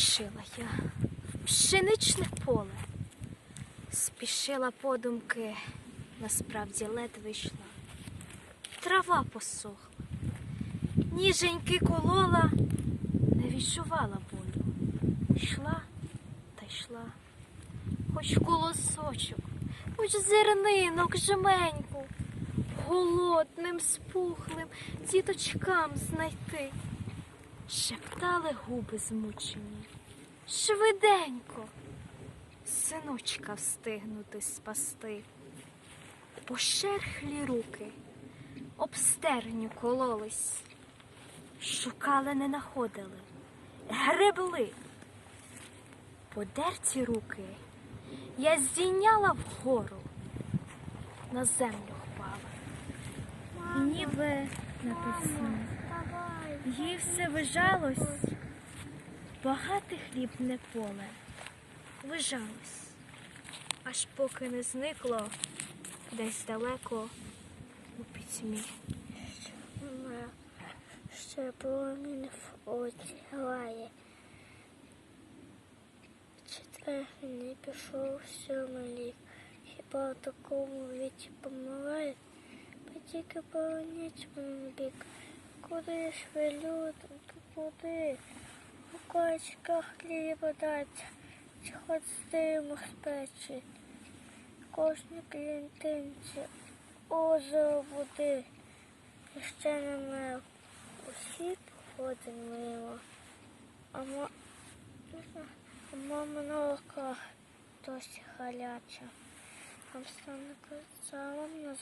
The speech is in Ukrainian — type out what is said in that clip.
я в пшеничне поле. Спішила подумки, насправді ледве йшла. Трава посохла, ніженьки колола, не відчувала болю. Йшла та йшла, хоч колосочок, хоч зернинок жменьку, голодним, спухлим діточкам знайти. Шептали губи змучені. Швиденько, синочка встигнути спасти. Пошерхлі руки об стерню кололись, шукали, не находили, гребли. Подерті руки я здійняла вгору, на землю впала. І ніби написано. Їй все вижалось, багате хлібне поле вижалось, аж поки не зникло десь далеко у пітьмі. Ще промінь в очі грає. Четвертий не пішов сьомий рік. Хіба в такому віці помирає? Тільки поверніть мені бік. Куди ж ви, людоньки, куди? У качках хліба дать, чи хоч з диму з печі. Кожній клінтинці озеро води. І ще не мив. Усі походимо мимо. А ма... а мама на руках досі гаряча. А все не казала мені